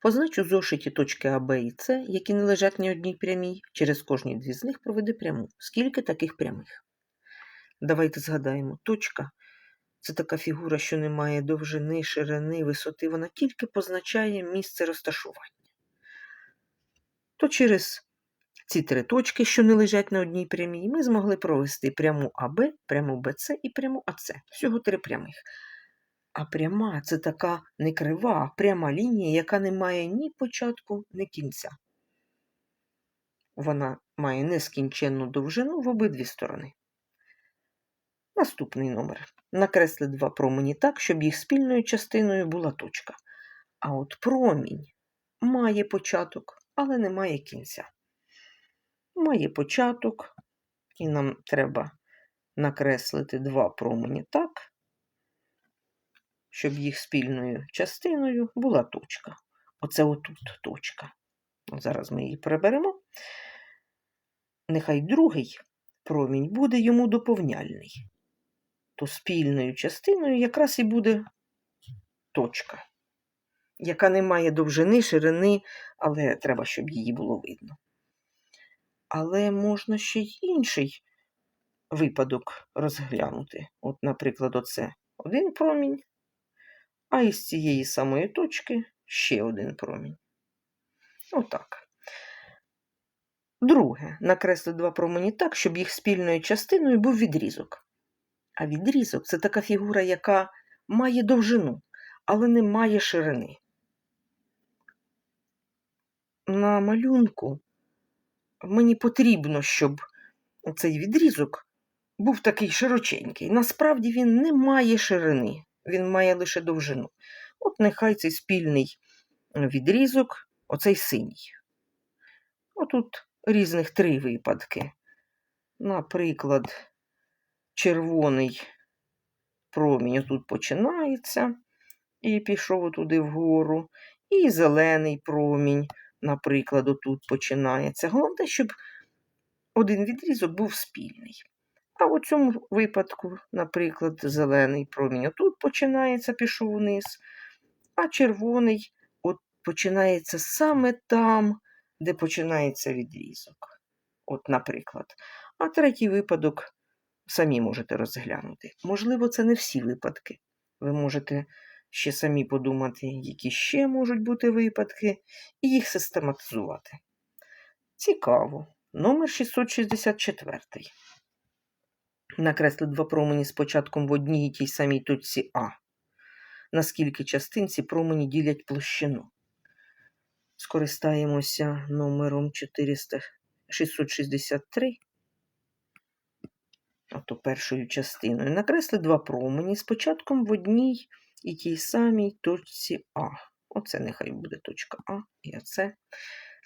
Познач у зошиті точки А, Б і С, які не лежать ні одній прямій, через кожні дві з них проведи пряму. Скільки таких прямих? Давайте згадаємо. Точка це така фігура, що не має довжини, ширини, висоти. Вона тільки позначає місце розташування. То через ці три точки, що не лежать на одній прямій, ми змогли провести пряму АБ, пряму БЦ і пряму АЦ. Всього три прямих. А пряма це така не крива, пряма лінія, яка не має ні початку, ні кінця. Вона має нескінченну довжину в обидві сторони. Наступний номер. Накресли два промені так, щоб їх спільною частиною була точка. А от промінь має початок, але не має кінця. Має початок, і нам треба накреслити два промені так, щоб їх спільною частиною була точка. Оце отут точка. Зараз ми її приберемо. Нехай другий промінь буде йому доповняльний. То спільною частиною якраз і буде точка, яка не має довжини, ширини, але треба, щоб її було видно. Але можна ще й інший випадок розглянути. От, наприклад, оце один промінь, а із цієї самої точки ще один промінь. Отак. Друге, накресли два промені так, щоб їх спільною частиною був відрізок. А відрізок це така фігура, яка має довжину, але не має ширини. На малюнку мені потрібно, щоб цей відрізок був такий широченький. Насправді він не має ширини, він має лише довжину. От нехай цей спільний відрізок, оцей синій. Отут різних три випадки. Наприклад, червоний промінь тут починається і пішов туди вгору. І зелений промінь, наприклад, отут починається. Головне, щоб один відрізок був спільний. А у цьому випадку, наприклад, зелений промінь отут починається, пішов вниз, а червоний от починається саме там, де починається відрізок. От, наприклад. А третій випадок самі можете розглянути. Можливо, це не всі випадки. Ви можете ще самі подумати, які ще можуть бути випадки, і їх систематизувати. Цікаво. Номер 664. Накресли два промені з початком в одній і тій самій точці А. Наскільки частинці промені ділять площину. Скористаємося номером 400, 663 ото першою частиною, накресли два промені з початком в одній і тій самій точці А. Оце нехай буде точка А і оце.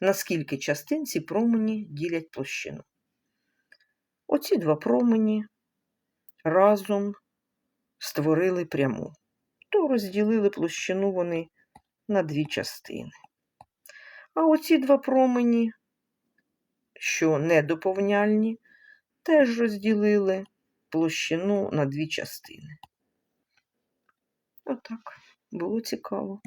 Наскільки частин ці промені ділять площину. Оці два промені разом створили пряму, то розділили площину вони на дві частини. А оці два промені, що недоповняльні, теж розділили площину на дві частини. Отак, було цікаво.